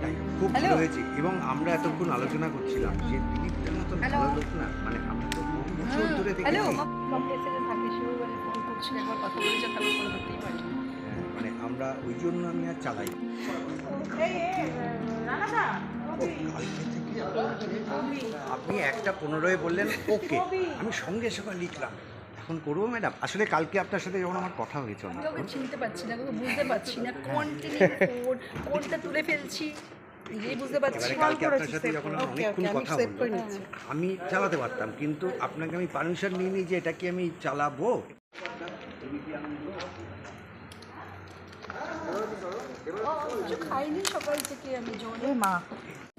তাই খুব ভালো হয়েছে এবং আমরা এতক্ষণ আলোচনা করছিলাম যে দিলীপটার মতন ভালো লোক না মানে আমরা তো বছর ধরে দেখেছি। হ্যাঁ, মানে আমরা ওই জন্য আমি আর চালাই। আপনি একটা পনেরোয় বললেন ওকে। আমি সঙ্গে সঙ্গে লিখলাম। এখন করব ম্যাডাম? আসলে কালকে আপনার সাথে যখন আমার কথা হয়েছে চিনতে পারছি না বুঝতে পারছি না। কোনটি কোন কোনটা তুলে ফেলছি। নিজেই বুঝতে পারছি এবারে কালকে আপনার সাথে যখন আমার অনেকক্ষণ কথা হলো আমি চালাতে পারতাম কিন্তু আপনাকে আমি পারমিশন নিয়ে নিই যে এটা কি আমি চালাবো? খাইনি সকাল থেকে আমি জলে মা।